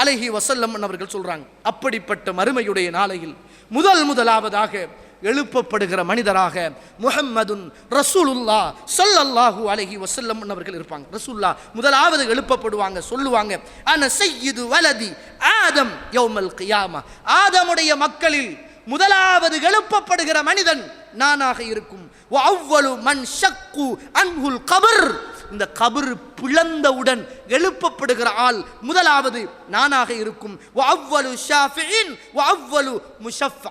அழகி வசல்லம் அவர்கள் சொல்றாங்க அப்படிப்பட்ட மறுமையுடைய நாளையில் முதல் முதலாவதாக எழுப்பப்படுகிற மனிதராக முஹம்மதுன் ரசூலுல்லா ஸல்லல்லாஹு அழகி வசல்லம் அவர்கள் இருப்பாங்க. ரசூல்லா முதலாவது எழுப்பப்படுவாங்க சொல்லுவாங்க அன செய்யுது வலதி ஆதம் யௌமல் கியாமா. ஆதமுடைய மக்களில் முதலாவது எழுப்பப்படுகிற மனிதன் நானாக இருக்கும். அவ்வளவு மண் மன் ஷக்கு கபர். இந்த கபர் பிளந்தவுடன் எழுப்பப்படுகிற ஆள் முதலாவது நானாக இருக்கும். முஷஃபா.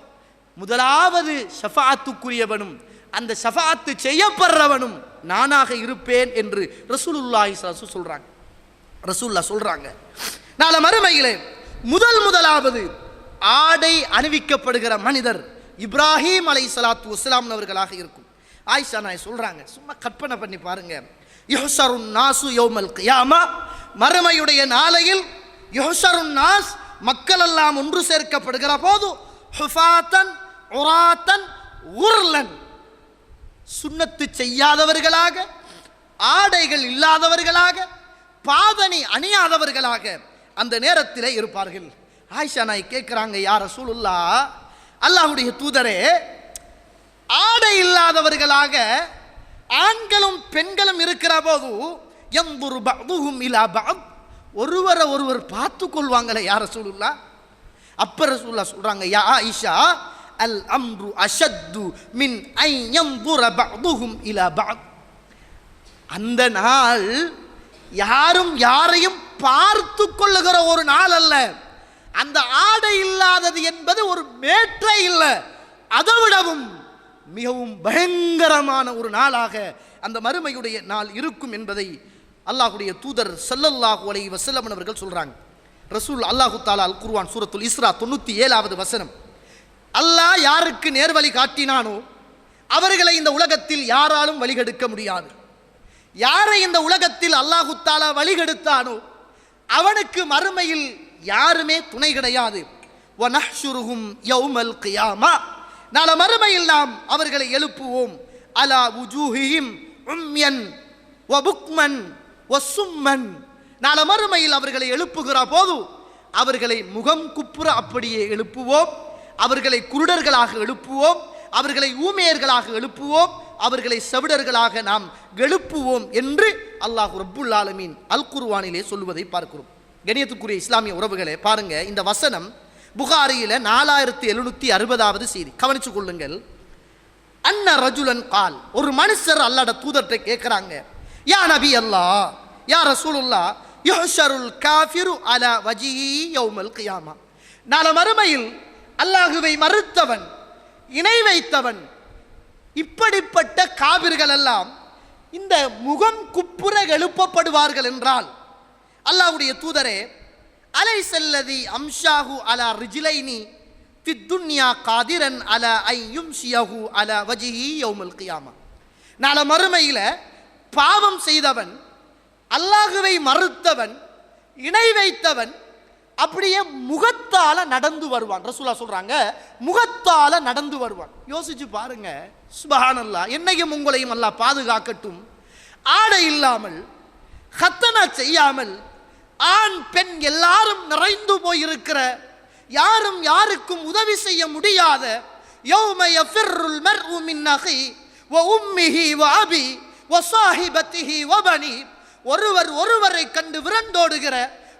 முதலாவது ஷஃபாத்துக்குரியவனும் அந்த ஷஃபாத்து செய்யப்படுறவனும் நானாக இருப்பேன் என்று ரசூலுல்லாஹி ஸல்லல்லாஹு சொல்கிறாங்க ரசூல்லா சொல்கிறாங்க நாளை மறுமையிலே முதல் முதலாவது ஆடை அணிவிக்கப்படுகிற மனிதர் இப்ராஹிம் அலை சலாத்து வஸ்லாம் அவர்களாக இருக்கும். ஆயிஷா நாய் சொல்கிறாங்க சும்மா கற்பனை பண்ணி பாருங்க. யுஹசருன் நாசு யோமல் கியாமா. மறுமையுடைய நாளையில் யுஹசருன் நாஸ் மக்கள் எல்லாம் ஒன்று சேர்க்கப்படுகிற போது ஹுஃபாத்தன் உராத்தன் உர்லன். சுண்ணத்து செய்யாதவர்களாக ஆடைகள் இல்லாதவர்களாக பாதணி அணியாதவர்களாக அந்த நேரத்திலே இருப்பார்கள். ஆயிஷா நாய் கேட்குறாங்க யார சூழுல்லா அல்லாஹ்வுடைய தூதரே ஆடை இல்லாதவர்களாக பெண்களும் இருக்கிற போது எம்புரு பதுகும் இலா பத் ஒருவரை ஒருவர் பார்த்து கொள்வாங்களே யார் ரசூலுல்லா? அப்ப ரசூல்லா சொல்றாங்க யா ஆயிஷா அல் அம்ரு அஷத்து மின் ஐ எம்புர பதுகும் இலா பத் அந்த நாள் யாரும் யாரையும் பார்த்து கொள்ளுகிற ஒரு நாள் அல்ல. அந்த ஆடை இல்லாதது என்பது ஒரு மேற்றை இல்லை. அதை விடவும் மிகவும் பயங்கரமான ஒரு நாளாக அந்த மறுமையுடைய நாள் இருக்கும் என்பதை அல்லாஹுடைய தூதர் சல்லல்லாஹு அலை வஸல்லம் அவர்கள் சொல்கிறாங்க ரசூல் அல்லாஹு தாலா அல் குர்வான் சூரத்துல் இஸ்ரா தொண்ணூற்றி ஏழாவது வசனம். அல்லாஹ் யாருக்கு நேர்வழி காட்டினானோ அவர்களை இந்த உலகத்தில் யாராலும் வழிகெடுக்க முடியாது. யாரை இந்த உலகத்தில் அல்லாஹு தாலா வழிகெடுத்தானோ அவனுக்கு மறுமையில் யாருமே துணை கிடையாது. வனஹ்ஷுருஹும் யௌமல் கியாமா. நாளை மறுமையில் நாம் அவர்களை எழுப்புவோம். அலா உஜூஹியும் உம்யன் வபுக்மன் வசும்மன் நாளை மறுமையில் அவர்களை எழுப்புகிற போது அவர்களை முகம் குப்புற அப்படியே எழுப்புவோம். அவர்களை குருடர்களாக எழுப்புவோம். அவர்களை ஊமையர்களாக எழுப்புவோம். அவர்களை செவிடர்களாக நாம் எழுப்புவோம் என்று அல்லாஹ் ரப்புல் ஆலமீன் அல் குர்வானிலே சொல்லுவதை பார்க்கிறோம். கணியத்துக்குரிய இஸ்லாமிய உறவுகளே பாருங்க இந்த வசனம் புகாரியில் நாலாயிரத்தி எழுநூற்றி அறுபதாவது செய்தி. கவனிச்சு கொள்ளுங்கள். அன்ன ரஜுலன் கால் ஒரு மனுஷர் அல்லாட தூதர்கிட்ட கேட்குறாங்க யா நபி அல்லாஹ் யா ரசூலுல்லா யோஷருல் காஃபிரு அலா வஜி யௌமல் கியாமா. நாளை மறுமையில் அல்லாஹுவை மறுத்தவன் இணை வைத்தவன் இப்படிப்பட்ட காவிர்கள் எல்லாம் இந்த முகம் குப்புற எழுப்பப்படுவார்கள் என்றால் அல்லாஹுடைய தூதரே அலை செல்லதி அம்ஷாஹு அலா ரிஜிலைனி துன்யா காதிரன் அல ஐயும் ஷியஹு அல வஜிஹி யௌமல் கியாமா. நாளை மறுமையில் பாவம் செய்தவன் அல்லாஹுவை மறுத்தவன் இணை வைத்தவன் அப்படியே முகத்தால நடந்து வருவான். ரசூலா சொல்றாங்க முகத்தால நடந்து வருவான். யோசிச்சு பாருங்க. சுபஹானல்லா என்னையும் உங்களையும் அல்லாஹ் பாதுகாக்கட்டும். ஆடை இல்லாமல் ஹத்தனா செய்யாமல் ஆண் பெண் எல்லாரும் நிறைந்து போயிருக்கிற யாரும் யாருக்கும் உதவி செய்ய முடியாத யௌம யஃபிர்ருல் மர்உ மின் அஹி வ உம்மிஹி வ அபி வ வ பனி. ஒருவர் ஒருவரை கண்டு விரண்டோடுகிற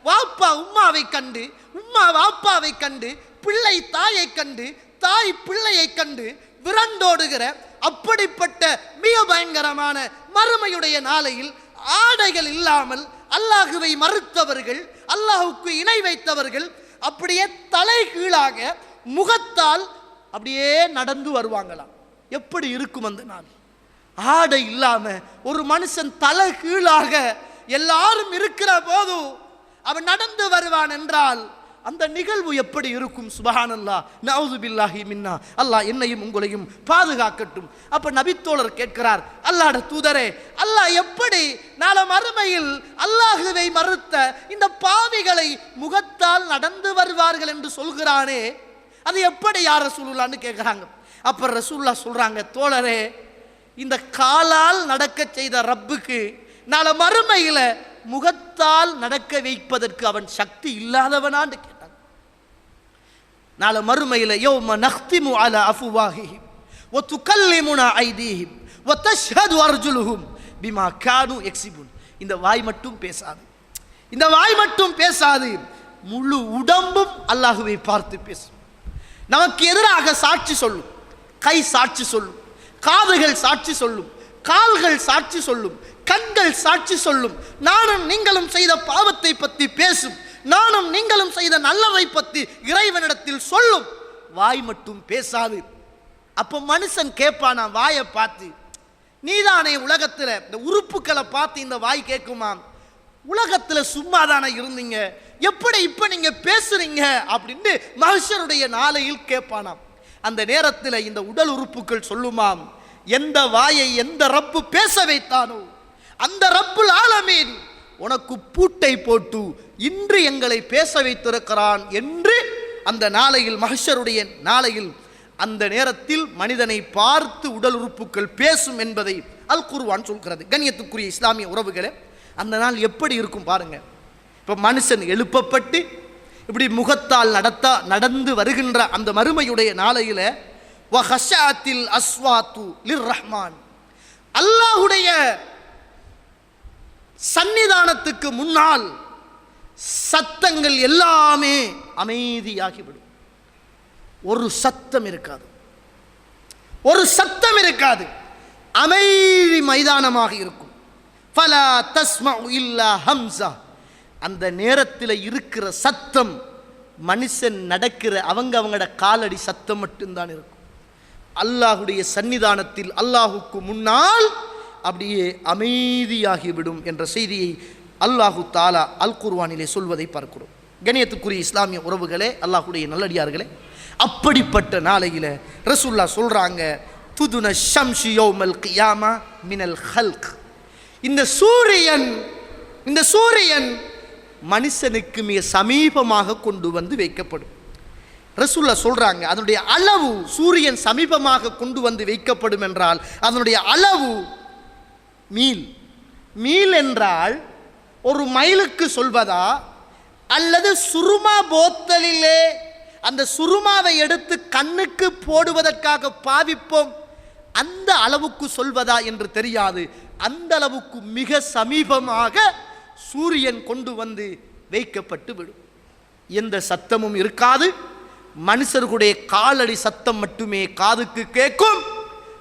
வாப்பா உம்மாவை கண்டு உம்மா வாப்பாவை கண்டு பிள்ளை தாயை கண்டு தாய் பிள்ளையை கண்டு விரண்டோடுகிற அப்படிப்பட்ட மிக பயங்கரமான மறுமையுடைய நாளையில் ஆடைகள் இல்லாமல் அல்லாஹுவை மறுத்தவர்கள் அல்லாஹுக்கு இணை வைத்தவர்கள் அப்படியே தலை கீழாக முகத்தால் அப்படியே நடந்து வருவாங்களாம். எப்படி இருக்கும் அந்த நாள்? ஆடை இல்லாம ஒரு மனுஷன் தலை கீழாக எல்லாரும் இருக்கிற போது அவன் நடந்து வருவான் என்றால் அந்த நிகழ்வு எப்படி இருக்கும்? சுபஹானல்லா நவுது பில்லாஹி மின்னா. அல்லாஹ் என்னையும் உங்களையும் பாதுகாக்கட்டும். அப்ப நபித்தோழர் கேட்கிறார் அல்லாட தூதரே அல்லாஹ் எப்படி நாளை மறுமையில் அல்லாஹுவை மறுத்த இந்த பாவிகளை முகத்தால் நடந்து வருவார்கள் என்று சொல்கிறானே? அது எப்படி யார் ரசூலுல்லான்னு கேட்குறாங்க. அப்ப ரசூல்லா சொல்றாங்க தோழரே இந்த காலால் நடக்க செய்த ரப்புக்கு நாளை மறுமையில் முகத்தால் நடக்க வைப்பதற்கு அவன் சக்தி இல்லாதவனான்னு நாளை மறுமையில் யோம நஹ்திமு அல அஃபுவாஹிஹிம். வ துகல்லிமுனா ஐதீஹிம். ஒ தஷ்ஹது அர்ஜுலுஹும். பிமா கானு எக்ஸிபுன். இந்த வாய் மட்டும் பேசாது. இந்த வாய் மட்டும் பேசாது. முழு உடம்பும் அல்லாஹுவை பார்த்து பேசும். நமக்கு எதிராக சாட்சி சொல்லும். கை சாட்சி சொல்லும். காதுகள் சாட்சி சொல்லும். கால்கள் சாட்சி சொல்லும். கண்கள் சாட்சி சொல்லும். நானும் நீங்களும் செய்த பாவத்தை பற்றி பேசும். நானும் நீங்களும் செய்த நல்லதை பற்றி இறைவனிடத்தில் சொல்லும். வாய் மட்டும் பேசாது. அப்போ மனுஷன் கேட்பானா வாயை பார்த்து நீதானே உலகத்தில் இந்த உறுப்புகளை பார்த்து இந்த வாய் கேட்குமாம் உலகத்தில் சும்மா தானே இருந்தீங்க? எப்படி இப்போ நீங்கள் பேசுறீங்க? அப்படின்னு மகிஷருடைய நாளையில் கேட்பானாம். அந்த நேரத்தில் இந்த உடல் உறுப்புகள் சொல்லுமாம். எந்த வாயை எந்த ரப்பு பேச வைத்தானோ அந்த ரப்புல் ஆலமீன் உனக்கு பூட்டை போட்டு இன்று எங்களை பேச வைத்திருக்கிறான் என்று அந்த நாளையில் மகஷருடைய நாளையில் அந்த நேரத்தில் மனிதனை பார்த்து உடல் உறுப்புகள் பேசும் என்பதை அல் குருவான் சொல்கிறது. கண்ணியத்துக்குரிய இஸ்லாமிய உறவுகளே அந்த நாள் எப்படி இருக்கும் பாருங்க. இப்போ மனுஷன் எழுப்பப்பட்டு இப்படி முகத்தால் நடத்தா நடந்து வருகின்ற அந்த மறுமையுடைய நாளையில் வஹஷாத்தில் அஸ்வாத்து லிர் ரஹ்மான் அல்லாஹுடைய சன்னிதானத்துக்கு முன்னால் சத்தங்கள் எல்லாமே அமைதியாகிவிடும். ஒரு சத்தம் இருக்காது. ஒரு சத்தம் இருக்காது. அமைதி மைதானமாக இருக்கும். பல தஸ்மா இல்லா ஹம்சா. அந்த நேரத்தில் இருக்கிற சத்தம் மனுஷன் நடக்கிற அவங்க அவங்களோட காலடி சத்தம் மட்டும்தான் இருக்கும். அல்லாஹுடைய சன்னிதானத்தில் அல்லாஹுக்கு முன்னால் அப்படியே அமைதியாகிவிடும் என்ற செய்தியை அல்லாஹு தாலா அல் குர்வானிலே சொல்வதை பார்க்கிறோம். கணியத்துக்குரிய இஸ்லாமிய உறவுகளே அல்லாஹுடைய நல்லடியார்களே அப்படிப்பட்ட நாளையில் ரசுல்லா சொல்கிறாங்க துதுன ஷம்ஷி யௌமல் கியாமா மினல் ஹல்க். இந்த சூரியன் இந்த சூரியன் மனுஷனுக்கு மிக சமீபமாக கொண்டு வந்து வைக்கப்படும். ரசுல்லா சொல்றாங்க அதனுடைய அளவு சூரியன் சமீபமாக கொண்டு வந்து வைக்கப்படும் என்றால் அதனுடைய அளவு மீல். மீல் என்றால் ஒரு மைலுக்கு சொல்வதா? அல்லது சுருமா போத்தலிலே அந்த சுருமாவை எடுத்து கண்ணுக்கு போடுவதற்காக பாவிப்போம்? அந்த அளவுக்கு சொல்வதா என்று தெரியாது. அந்த அளவுக்கு மிக சமீபமாக சூரியன் கொண்டு வந்து வைக்கப்பட்டு விடும். எந்த சத்தமும் இருக்காது. மனுஷர்களுடைய காலடி சத்தம் மட்டுமே காதுக்கு கேட்கும்.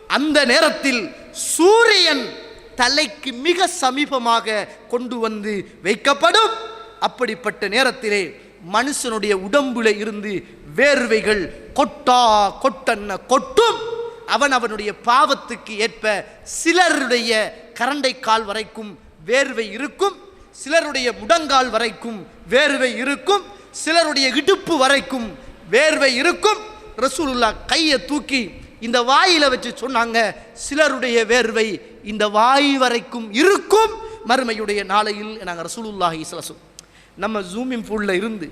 அந்த நேரத்தில் சூரியன் தலைக்கு மிக சமீபமாக கொண்டு வந்து வைக்கப்படும். அப்படிப்பட்ட நேரத்திலே மனுஷனுடைய உடம்புல இருந்து வேர்வைகள் கொட்டா கொட்டன்ன கொட்டும். அவன் அவனுடைய பாவத்துக்கு ஏற்ப சிலருடைய கரண்டை கால் வரைக்கும் வேர்வை இருக்கும். சிலருடைய முடங்கால் வரைக்கும் வேர்வை இருக்கும். சிலருடைய இடுப்பு வரைக்கும் வேர்வை இருக்கும். ரசூலுல்லா கையை தூக்கி இந்த வாயில வச்சு சொன்னாங்க சிலருடைய வேர்வை இந்த வாய் வரைக்கும் இருக்கும் மறுமையுடைய நாளையில் நாங்கள் ரசூலுல்லாஹி சலசு நம்ம ஜூமிங் பூலில் இருந்து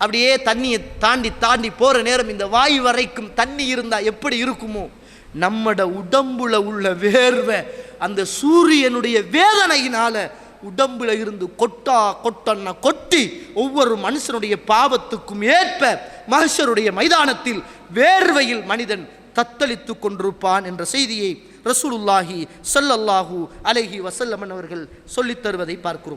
அப்படியே தண்ணியை தாண்டி தாண்டி போகிற நேரம் இந்த வாய் வரைக்கும் தண்ணி இருந்தால் எப்படி இருக்குமோ நம்மட உடம்புல உள்ள வேர்வை அந்த சூரியனுடைய வேதனையினால உடம்புல இருந்து கொட்டா கொட்டன்னா கொட்டி ஒவ்வொரு மனுஷனுடைய பாவத்துக்கும் ஏற்ப மனுஷருடைய மைதானத்தில் வேர்வையில் மனிதன் தத்தளித்து கொண்டிருப்பான் என்ற செய்தியை ரசூலுல்லாஹி சல்லல்லாஹூ அலைஹி வசல்லமன் அவர்கள் சொல்லித் தருவதை பார்க்கிறோம்.